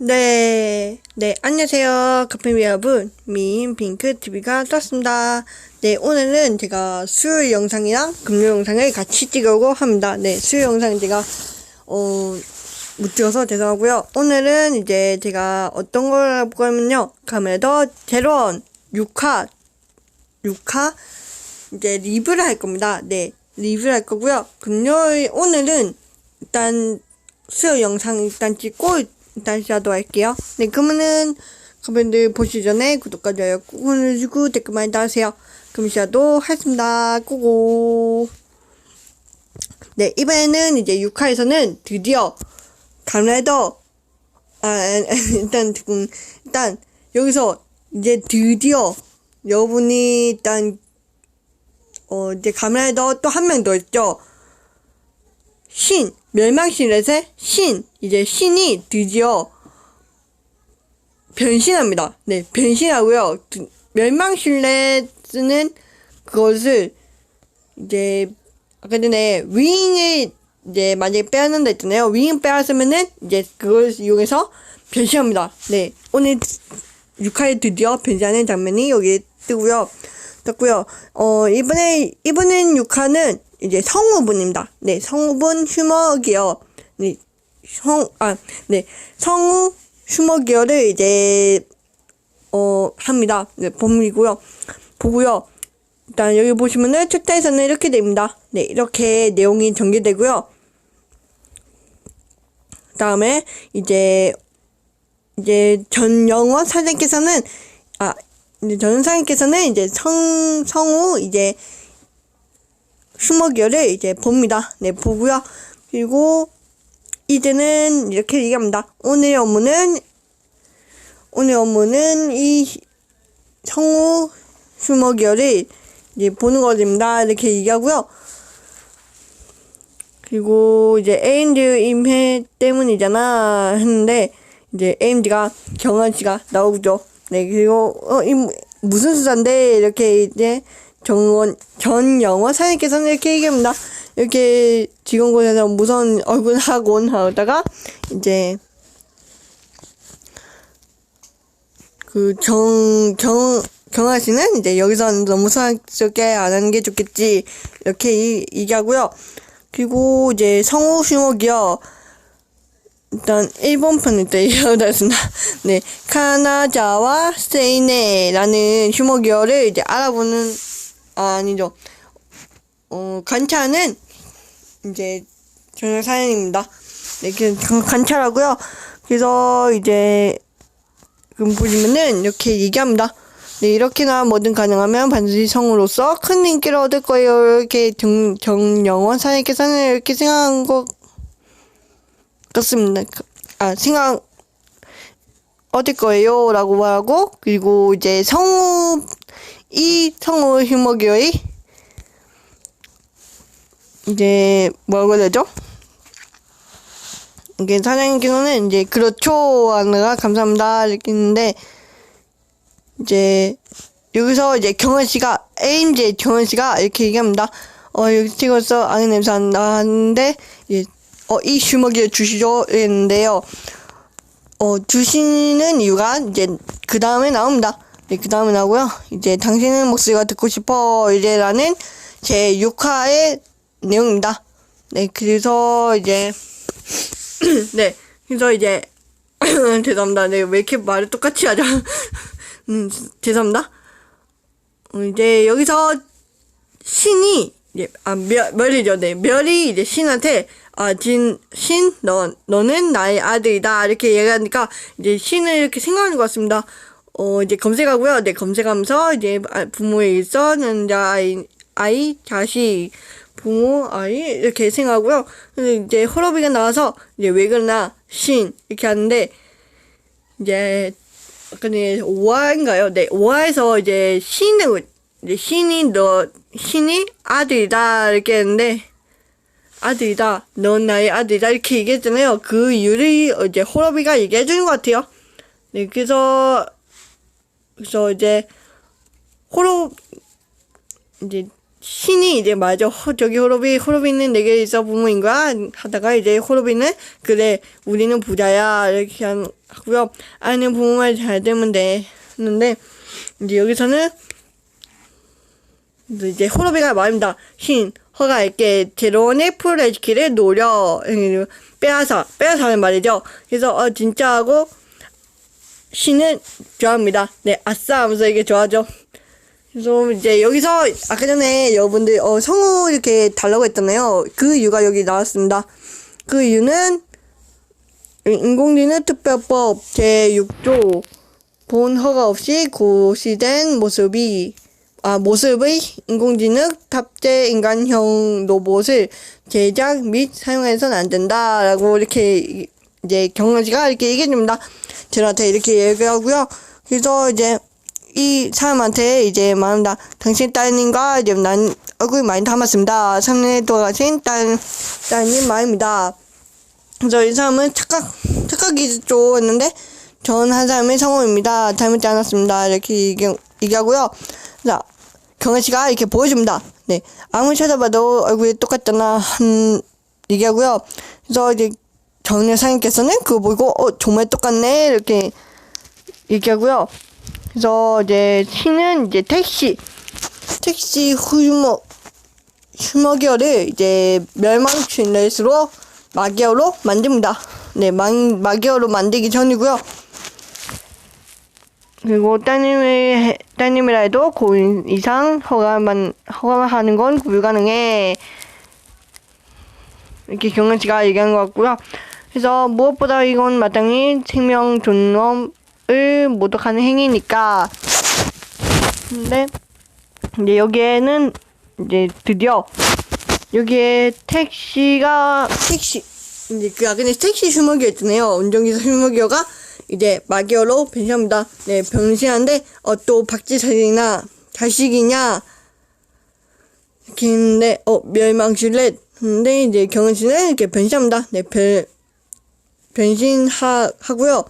네, 네, 안녕하세요. 카페미 여러분. 미인 핑크 TV가 떴습니다. 네, 오늘은 제가 수요일 영상이랑 금요 영상을 같이 찍으려고 합니다. 네, 수요일 영상 제가, 어, 못 찍어서 죄송하고요. 오늘은 이제 제가 어떤 걸할 거냐면요. 카메더 제로원 6화, 6화, 이제 리뷰를 할 겁니다. 네, 리뷰를 할 거고요. 금요일, 오늘은 일단 수요 영상 일단 찍고 일단 시작하도록 할게요. 네, 그러면은 가분들 보시기 전에 구독과 좋아요 꾹 눌러주고 댓글 많이 달으세요. 그럼 시작도 하겠습니다. 고고. 네, 이번에는 이제 6화에서는 드디어 감라더 아, 일단 지금 일단 여기서 이제 드디어 여러분이 일단 어 이제 감라더 또 한 명 더 있죠. 신 멸망신렛의 신 이제 신이 드디어 변신합니다. 네 변신하고요. 드- 멸망신렛은 그것을 이제 아까 전에 윙을 이제 만약에 빼앗는다 했잖아요. 윙 빼앗으면은 이제 그걸 이용해서 변신합니다. 네 오늘 6화에 드디어 변신하는 장면이 여기 뜨고요. 떴고요. 어, 이번에, 이번엔 6화는 이제 성우분입니다. 네, 성우분 휴머 기어. 네, 성, 아, 네, 성우 휴머 기어를 이제, 어, 합니다. 네, 봄이고요. 보고요. 일단 여기 보시면은 책자에서는 이렇게 됩니다. 네, 이렇게 내용이 전개되고요. 다음에 이제 이제 전영원 사장님께서는 아 이제 전 사장님께서는 이제 성 성우 이제 수목열을 이제 봅니다. 네 보고요. 그리고 이제는 이렇게 얘기합니다. 오늘 업무는 오늘 업무는 이 성우 수목열을 이제 보는 것입니다. 이렇게 얘기하고요. 그리고 이제 에인드 임해 때문이잖아 했는데 이제 에임드가 경환 씨가 나오죠. 네 그리고 어이 무슨 수사인데 이렇게 이제 정원 전영원 사장님께서는 이렇게 얘기합니다. 이렇게 직원곳에서 무서운 얼굴 하곤 하다가 이제 그 정, 경, 경아 씨는 이제 여기서 너무 사랑스럽게 안 하는 게 좋겠지. 이렇게 이, 얘기하고요. 그리고 이제 성우 슈목이요. 일단 일본 편을 때 이어졌습니다. 네, 카나자와 세이네라는 휴머기어를 이제 알아보는 아, 아니죠. 어 관찰은 이제 저녁 사연입니다. 네, 그 관- 관찰하고요. 그래서 이제 그럼 보시면은 이렇게 얘기합니다. 네, 이렇게나 뭐든 가능하면 반드시 성우로서 큰 인기를 얻을 거예요. 이렇게 정, 정영원 사장님께서는 이렇게 생각한 것 같습니다. 아, 생각 얻을 거예요. 라고 말하고, 그리고 이제 성우, 이 성우 휴머기어의 이제 뭐라고 해야 되죠? 이게 사장님께서는 이제 그렇죠 하느라 감사합니다 이렇게 했는데 이제 여기서 이제 경원 씨가 에임제 경원 씨가 이렇게 얘기합니다. 어 여기 찍었어 아는 냄새 안 나는데 이제 어이 주먹이 주시죠 했는데요. 어 주시는 이유가 이제 그 다음에 나옵니다. 네, 그 다음에 나오고요. 이제 당신의 목소리가 듣고 싶어 이제라는 제 6화의 내용입니다. 네, 그래서 이제 네, 그래서 이제 죄송합니다. 네, 왜 이렇게 말을 똑같이 하죠? 음, 죄송합니다. 어, 이제 여기서 신이 이제 아 멸, 멸이죠. 네, 멸이 이제 신한테 아, 진, 신, 너, 너는 나의 아들이다. 이렇게 얘기하니까, 이제 신을 이렇게 생각하는 것 같습니다. 어, 이제 검색하고요. 네, 검색하면서, 이제 아, 부모에 있어는 아이, 아이, 자식, 부모, 아이, 이렇게 생각하고요. 근데 이제 호러비가 나와서, 이제 왜 그러나, 신, 이렇게 하는데, 이제, 전에 5화인가요? 네, 5화에서 이제 신을, 이제 신이 너, 신이 아들이다. 이렇게 했는데, 아들이다. 넌 나의 아들이다. 이렇게 얘기했잖아요. 그 이유를 이제 호러비가 얘기해주는 것 같아요. 네, 그래서, 그래서 이제, 호러, 이제 신이 이제 맞아. 허, 저기 호로비 호로비는 내게 있어 부모인 거야. 하다가 이제 호로비는 그래 우리는 부자야. 이렇게 한- 하고요. 아는 부모만 잘 되면 돼. 했는데 이제 여기서는 이제 호로비가 말입니다. 신 허가할게 제로원의 프로레지키를 노려. 빼앗아 빼앗아는 말이죠. 그래서 어 진짜 하고 신은 좋아합니다 네 아싸 하면서 이게 좋아하죠 그래서 이제 여기서 아까 전에 여러분들 어, 성우 이렇게 달라고 했잖아요. 그 이유가 여기 나왔습니다. 그 이유는 인공지능 특별법 제6조 본 허가 없이 고시된 모습이 아 모습의 인공지능 탑재 인간형 로봇을 제작 및 사용해서는 안 된다라고 이렇게 이제 경영지가 이렇게 얘기해 줍니다. 저한테 이렇게 얘기하고요. 그래서 이제 이 사람한테 이제 말한다. 당신 따님과 이제 난 얼굴 많이 닮았습니다. 3년에 돌아가신 딸, 따님 말입니다. 그래서 이 사람은 착각, 착각이죠. 했는데, 전 한 사람의 성우입니다. 닮지 않았습니다. 이렇게 얘기, 얘기하고요. 자, 경혜 씨가 이렇게 보여줍니다. 네. 아무리 찾아봐도 얼굴이 똑같잖아. 한, 얘기하고요. 그래서 이제 정 여사님께서는 그거 보고, 어, 정말 똑같네. 이렇게 얘기하고요. 그래서 이제 신은 이제 택시 택시 휴머 휴머기어를 이제 멸망춘렛으로 마기어로 만듭니다. 네, 마, 마기어로 만들기 전이고요. 그리고 따님을 따님이라 해도 고인 이상 허가만 허가하는 건 불가능해. 이렇게 경은 씨가 얘기한 것 같고요. 그래서 무엇보다 이건 마땅히 생명 존엄을 모독하는 행위니까. 근데 이제 여기에는 이제 드디어 여기에 택시가 택시 이제 그 아까 택시 휴머기였잖아요. 운전기사 휴머기어가 이제 마기어로 변신합니다. 네, 변신하는데 어 또 박쥐살이나 자식이냐 이렇게 했는데 어 멸망실렛 근데 이제 경은 씨는 이렇게 변신합니다. 네, 변 변신하 하고요.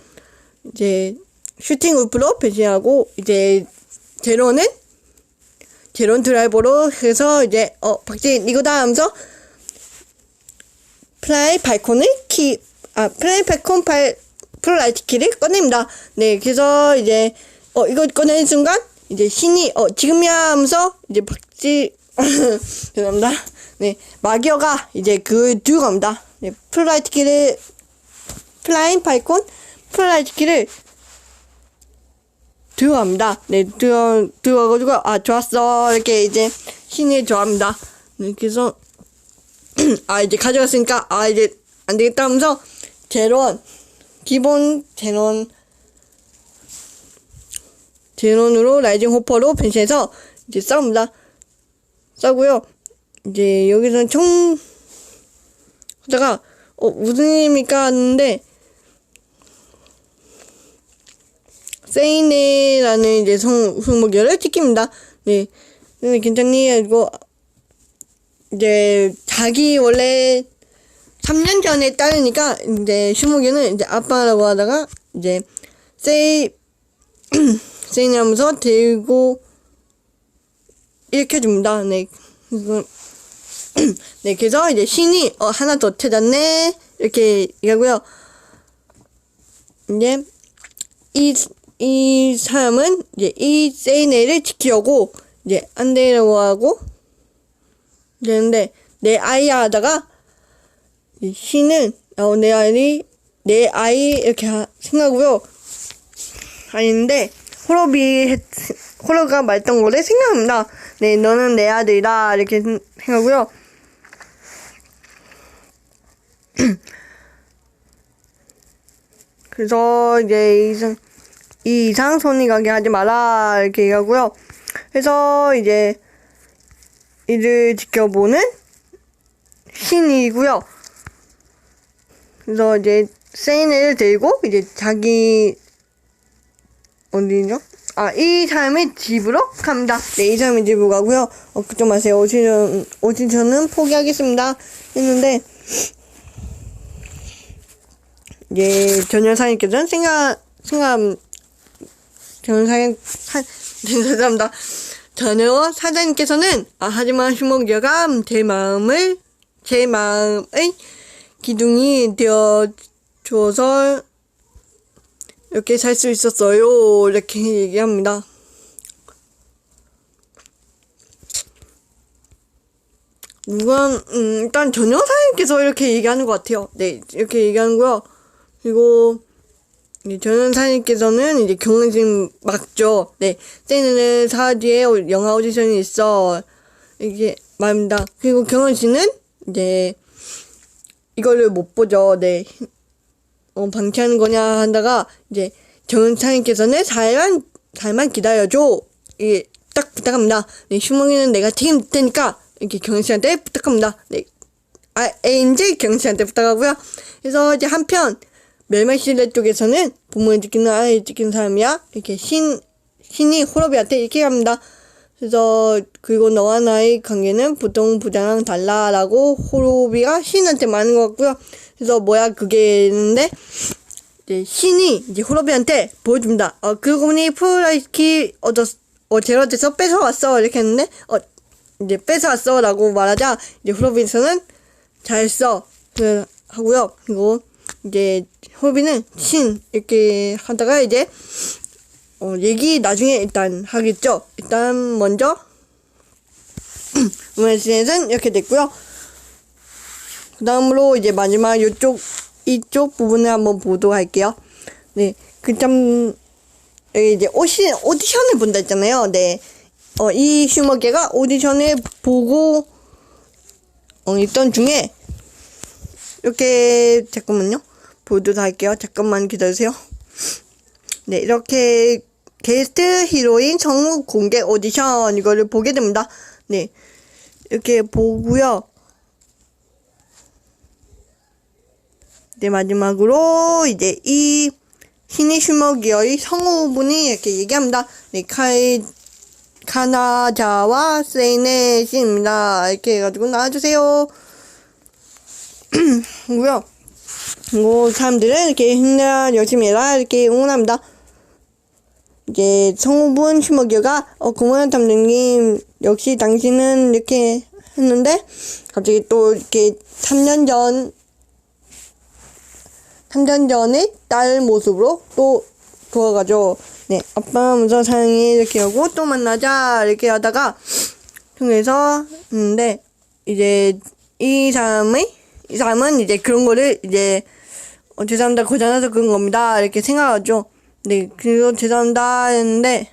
이제 슈팅 울프로 변신하고 이제 제로는 제론 드라이버로 해서 이제 어 박지 이거다 하면서 플라이 발콘을 키, 아, 플라이 발콘 발, 플라이트 키를 꺼냅니다. 네, 그래서 이제, 어, 이거 꺼내는 순간, 이제 신이, 어, 지금이야 하면서, 이제 박지, 죄송합니다. 네, 마기어가 이제 그 들고 갑니다. 네, 플라이트 키를, 플라잉 발콘, 플라이트 키를 들고 갑니다. 네, 들어, 들어가가지고, 아, 좋았어. 이렇게 이제 신이 좋아합니다. 네, 그래서, 아 이제 가져갔으니까 아 이제 안 되겠다 하면서 제론 기본 제론 제론으로 라이징 호퍼로 변신해서 이제 싸웁니다. 싸고요. 이제 여기서는 총 하다가 어 무슨 일입니까 하는데 세이네라는 이제 성 성목열을 지킵니다. 네, 네 괜찮니? 이거 이제 자기 원래 3년 전에 딸이니까 이제 슈무기는 이제 아빠라고 하다가 이제 세이 세이하면서 들고 일으켜줍니다. 네. 그래서 네, 그래서 이제 신이 어 하나 더 찾았네 이렇게 얘기하고요. 이제 이, 이 사람은 이제 이 세이네를 지키려고 이제 안 되려고 하고 되는데 내 아이 하다가 이 신은 어, 내 아이 내 아이 이렇게 하, 생각하고요 아닌데 호로비 했, 호로가 말했던 거를 생각합니다. 네 너는 내 아들이다 이렇게 생- 생각하고요. 그래서 이제 이상 이 이상 손이 가게 하지 마라 이렇게 얘기하고요. 그래서 이제 이를 지켜보는 신이고요. 그래서 이제 세인을 들고 이제 자기 어디죠? 아, 이 사람의 집으로 갑니다. 네, 이 사람의 집으로 가고요. 어, 걱정 마세요. 오시전, 오시전은 포기하겠습니다. 했는데, 이제 전열사님께서는 생각, 생각, 한, 죄송합니다. 전혀 사장님께서는 아, 하지만 슈머기어가 제 마음을 제 마음의 기둥이 되어 줘서 이렇게 살 수 있었어요. 이렇게 얘기합니다. 누가 음, 일단 전 여사님께서 이렇게 얘기하는 것 같아요. 네, 이렇게 얘기하는고요. 그리고 이제 전 여사님께서는 이제 경은심 맞죠. 네, 때는 사디에 영화 오디션이 있어. 이게 말입니다. 그리고 경은 씨는 이제 이거를 못 보죠. 네, 어, 방치하는 거냐 한다가 이제 정은창님께서는 살만 살만 기다려줘. 이게 딱 부탁합니다. 네, 슈몽이는 내가 책임질 테니까 이렇게 경은 씨한테 부탁합니다. 네, 아, 이제 경은 씨한테 부탁하고요. 그래서 이제 한편 멸망시대 쪽에서는 부모를 지키는 아이를 지키는 사람이야 이렇게 신 신이 호러비한테 이렇게 합니다. 그래서 그리고 너와 나의 관계는 보통 부자랑 달라라고 호로비가 신한테 말하는 것 같고요. 그래서 뭐야 그게 있는데 이제 신이 이제 호로비한테 보여줍니다. 어 보니 프라이키 얻었 어 제로돼서 뺏어왔어 이렇게 했는데 어 이제 뺏어왔어라고 말하자 이제 호로비에서는 잘했어 그 하고요. 그리고 이제 호비는 신 이렇게 하다가 이제 어, 얘기 나중에 일단 하겠죠. 일단 먼저 우메스는 이렇게 됐고요. 그 다음으로 이제 마지막 이쪽 이쪽 부분을 한번 보도록 할게요. 네, 여기 이제 오시 오디션을 본다 했잖아요. 네, 어, 이 슈머게가 오디션을 보고 어, 있던 중에 이렇게 잠깐만요. 보도록 할게요. 잠깐만 기다리세요. 네, 이렇게 게스트 히로인 정우 공개 오디션 이거를 보게 됩니다. 네, 이렇게 보고요. 네, 마지막으로 이제 이 신이 슈머기어의 성우분이 이렇게 얘기합니다. 네, 카이 카나자와 세이네 씨입니다. 이렇게 해가지고 나와주세요. 고요 그리고 사람들은 이렇게 힘내라 열심히 해라 이렇게 응원합니다. 이제 성우분 슈머기어가 어 고마워요 탐정님 역시 당신은 이렇게 했는데 갑자기 또 이렇게 3년 전 3년 전의 딸 모습으로 또 돌아가죠. 네, 아빠 무서 사랑해 이렇게 하고 또 만나자 이렇게 하다가 통해서 했는데 이제 이 사람의 이 사람은 이제 그런 거를 이제 어, 죄송합니다 고장나서 그런 겁니다 이렇게 생각하죠. 네, 그리고 죄송합니다 했는데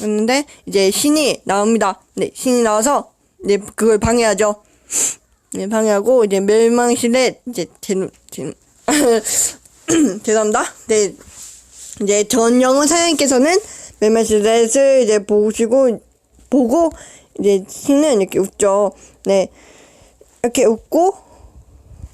했는데 이제 신이 나옵니다. 네, 신이 나와서 네 그걸 방해하죠. 네, 방해하고 이제 멸망실에 이제 제, 제 죄송합니다. 네, 이제 전영훈 사장님께서는 멸망실렛을 이제 보시고 보고 이제 신은 이렇게 웃죠. 네, 이렇게 웃고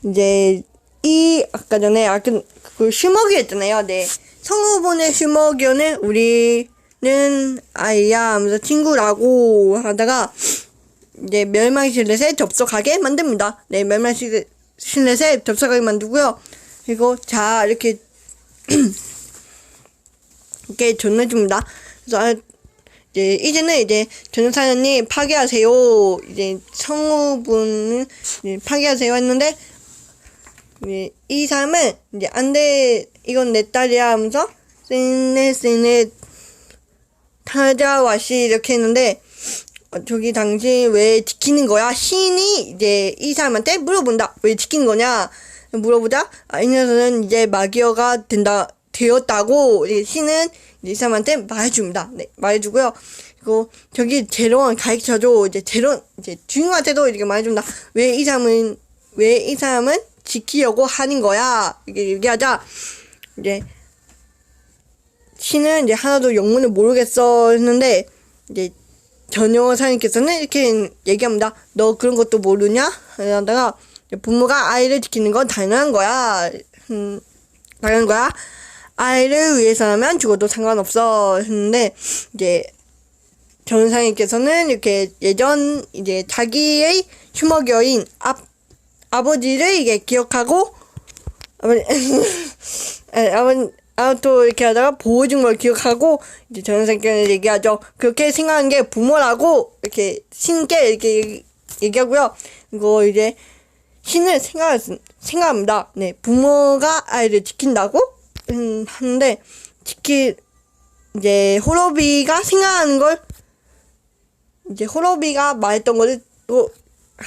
이제 이 아까 전에 아까 그 슈머기 했잖아요. 네, 성우분의 슈머기는 우리는 아이야 하면서 친구라고 하다가 이제 멸망실렛에 접속하게 만듭니다. 네, 멸망실렛에 접속하게 만들고요. 그리고 자 이렇게 이렇게 전해줍니다. 그래서 아, 이제 이제는 이제 전사연이 파괴하세요. 이제 성우분은 이제 파괴하세요 했는데 이제 이 사람은 이제 안돼 이건 내 딸이야 하면서 세네 세네 타자와시 이렇게 했는데 어, 저기 당신 왜 지키는 거야? 신이 이제 이 사람한테 물어본다. 왜 지키는 거냐? 물어보자. 아, 이 녀석은 이제 마기어가 된다, 되었다고, 신은 이 사람한테 말해줍니다. 네, 말해주고요. 그리고 저기 제로원 가르쳐줘. 이제 제로, 이제 주인한테도 이렇게 말해준다. 왜 이 사람은, 왜 이 사람은 지키려고 하는 거야? 이게 얘기하자. 이제, 신은 이제 하나도 영문을 모르겠어 했는데, 이제 전용어 사님께서는 이렇게 얘기합니다. 너 그런 것도 모르냐? 이러다가 부모가 아이를 지키는 건 당연한 거야. 음, 당연한 거야. 아이를 위해서라면 죽어도 상관없어. 했는데 이제 전사님께서는 이렇게 예전 이제 자기의 휴머겨인 아, 아버지를 이게 기억하고 아버지 아버지 아우토 이렇게 하다가 보여준 걸 기억하고 이제 전생견을 얘기하죠. 그렇게 생각하는 게 부모라고 이렇게 신께 이렇게 얘기하고요. 이거 이제 신을 생각 생각합니다. 네, 부모가 아이를 지킨다고 음, 하는데 지키 이제 호러비가 생각하는 걸 이제 호러비가 말했던 거를 또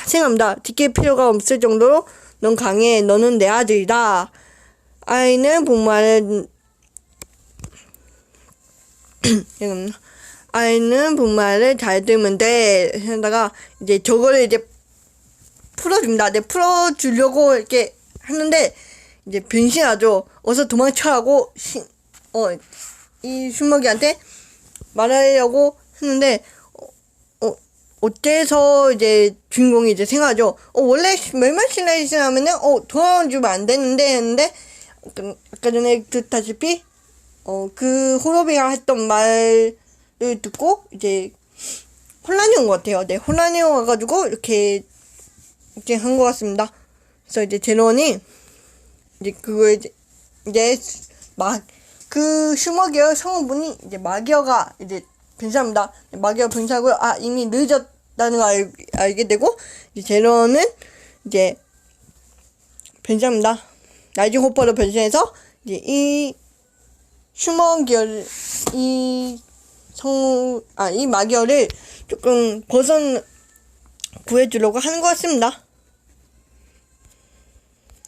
생각합니다. 지킬 필요가 없을 정도로 넌 강해. 너는 내 아들이다. 아이는 잠깐만요. 아이는 부모를 잘 들으면 돼. 하다가 이제 저거를 이제 풀어줍니다. 네, 풀어주려고 이렇게 하는데 이제 변신하죠. 어서 도망쳐라고 신, 어, 이 슈먹이한테 말하려고 했는데 어, 어, 어때서 이제 주인공이 이제 생각하죠. 어, 원래 멸망 실내이션 하면은 어, 도와주면 안 되는데 했는데 아까, 아까 전에 듣다시피 어, 그 호로비가 했던 말을 듣고 이제 혼란이 온 것 같아요. 네, 혼란이 와가지고 이렇게 이렇게 한 것 같습니다. 그래서 이제 제론이 이제 그거 이제 이제 막그 슈머기어 성우분이 이제 마기어가 이제 변사합니다. 마기어 변사고요. 아 이미 늦었다는 걸 알, 알게 되고 이제 제론은 이제 변사합니다. 나이징 호퍼로 변신해서 이제 이 슈머기어를 이 성우 아 이 마기어를 조금 벗은 구해주려고 하는 것 같습니다.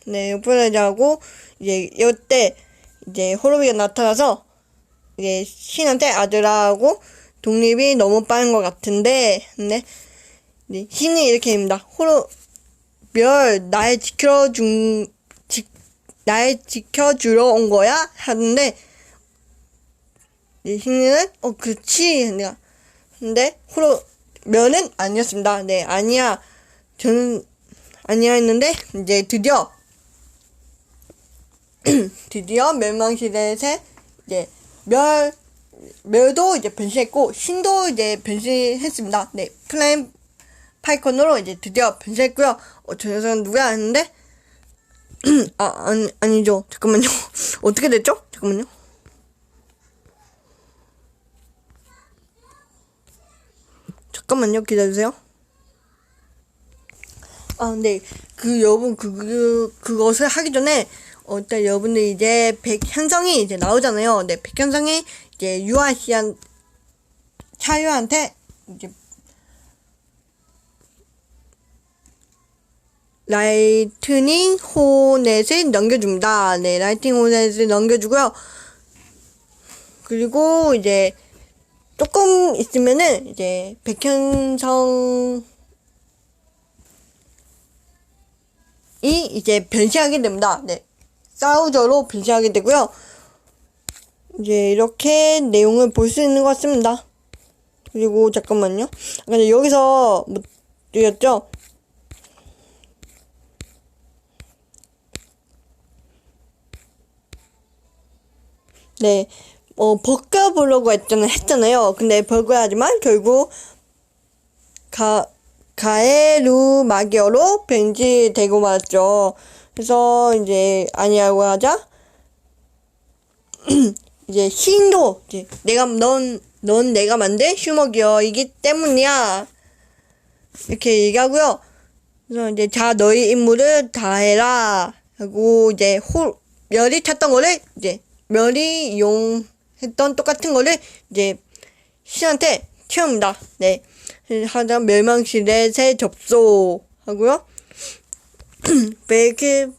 네, 요플레자하고 이제 이때 이제 호로비가 나타나서 이제 신한테 아들하고 독립이 너무 빠른 것 같은데, 네, 네 신이 이렇게 됩니다. 호로 별날 지켜준 지, 날 지켜주러 온 거야? 하는데 네, 신이는 어 그렇지. 내가 근데 호로 면은 아니었습니다. 네 아니야. 저는 아니야 했는데 이제 드디어 드디어 멸망시대에 이제 멸 멸도 이제 변신했고 신도 이제 변신했습니다. 네 플레임 파이콘으로 이제 드디어 변신했고요. 어, 저 녀석은 누가 아는데 아 아니 아니죠. 잠깐만요. 어떻게 됐죠? 잠깐만요. 잠깐만요. 기다려주세요. 아, 네. 그, 여러분, 그, 그, 그것을 하기 전에, 어, 일단 여러분들 이제 백현성이 이제 나오잖아요. 네, 백현성이 이제 유아 씨한, 차유한테 이제 라이트닝 호넷을 넘겨줍니다. 네, 라이트닝 호넷을 넘겨주고요. 그리고 이제 조금 있으면은 이제 백현성이 이제 변신하게 됩니다. 네. 사우저로 변신하게 되고요. 이제 이렇게 내용을 볼 수 있는 것 같습니다. 그리고 잠깐만요. 여기서 뭐 드렸죠? 네. 어, 버거 보려고 했잖아요. 했잖아요. 근데 버거 하지만 결국 가, 가에루 마기어로 변질되고 말았죠. 그래서 이제 아니라고 하자. 이제 신도 이제 내가 넌, 넌 내가 만든 슈머기어이기 때문이야. 이렇게 얘기하고요. 그래서 이제 자 너희 임무를 다 해라. 하고 이제 홀 멸이 탔던 거를 이제 멸이 이용했던 똑같은 거를 이제 신한테 채웁니다. 네. 하자 멸망실에 접속 하고요. 베이크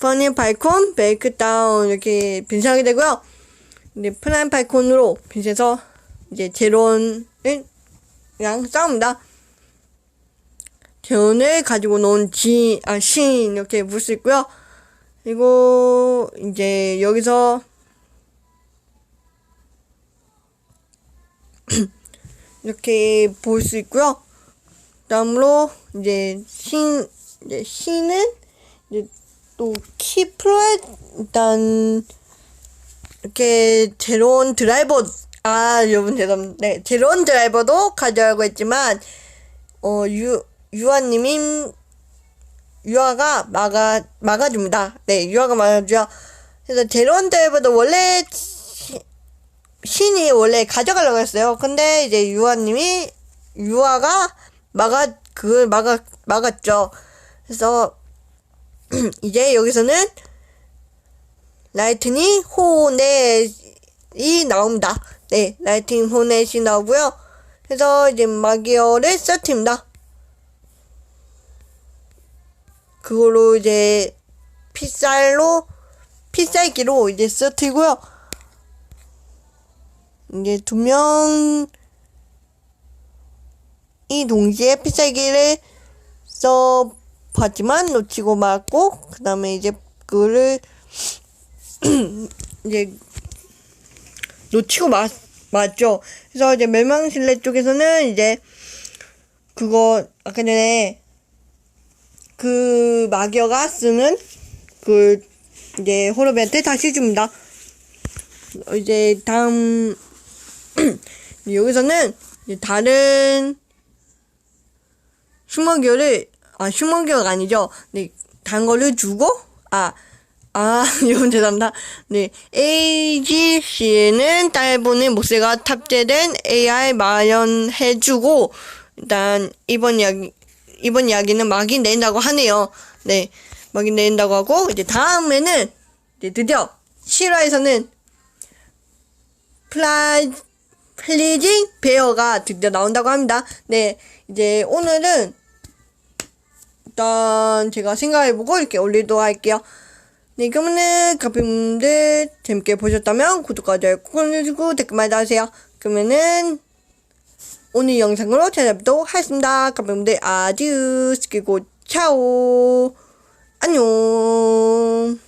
퍼니 발콘, 베이크 다운 이렇게 변신하게 되고요. 이제 프라임 발콘으로 변신해서 이제 제론이랑 싸웁니다. 제론을 가지고 논 지, 아, 신 이렇게 볼수 있고요. 그리고 이제 여기서 이렇게 볼 수 있고요. 다음으로 이제 신 이제 신은 이제 또 키 프로에 일단 이렇게 제로온 드라이버 아 여러분 죄송합니다. 네 제로온 드라이버도 가져가고 했지만 어 유 유아님이 유아가 막아 막아줍니다. 네 유아가 막아줘요. 그래서 제로한테보다 원래 시- 신이 원래 가져가려고 했어요. 근데 이제 유아님이 유아가 막아 그걸 막아 막았죠. 그래서 이제 여기서는 라이트닝 호넷이 나옵니다. 네, 라이트닝 호넷이 나오고요. 그래서 이제 마기어를 써트립니다. 그걸로 이제 피살로 피살기로 이제 써트고요. 이제 두 명이 동시에 피살기를 써 봤지만 놓치고 말고 그 다음에 이제 그거를 이제 놓치고 마, 맞죠. 그래서 이제 멸망실내 쪽에서는 이제 그거 아까 전에 그 마기어가 쓰는 그 이제 호로벤트 다시 줍니다. 어, 이제 다음 여기서는 이제 다른 슈머기어를 아 슈머기어가 아니죠. 네 다른 거를 주고 아 아, 이건 죄송합니다. 네, AGC는 딸분의 모세가 탑재된 AI 마련해주고, 일단, 이번 이야기, 이번 이야기는 막이 낸다고 하네요. 네, 막이 낸다고 하고, 이제 다음에는, 이제 드디어, 실화에서는, 플라, 플리징 베어가 드디어 나온다고 합니다. 네, 이제 오늘은, 일단, 제가 생각해보고 이렇게 올리도록 할게요. 네, 그러면은 가끔들 재밌게 보셨다면 구독과 좋아요 꾹 눌러주고 댓글만 달아주세요. 그러면은 오늘 영상으로 찾아뵙도록 하겠습니다. 가끔들 아듀스 그리고 차오 안녕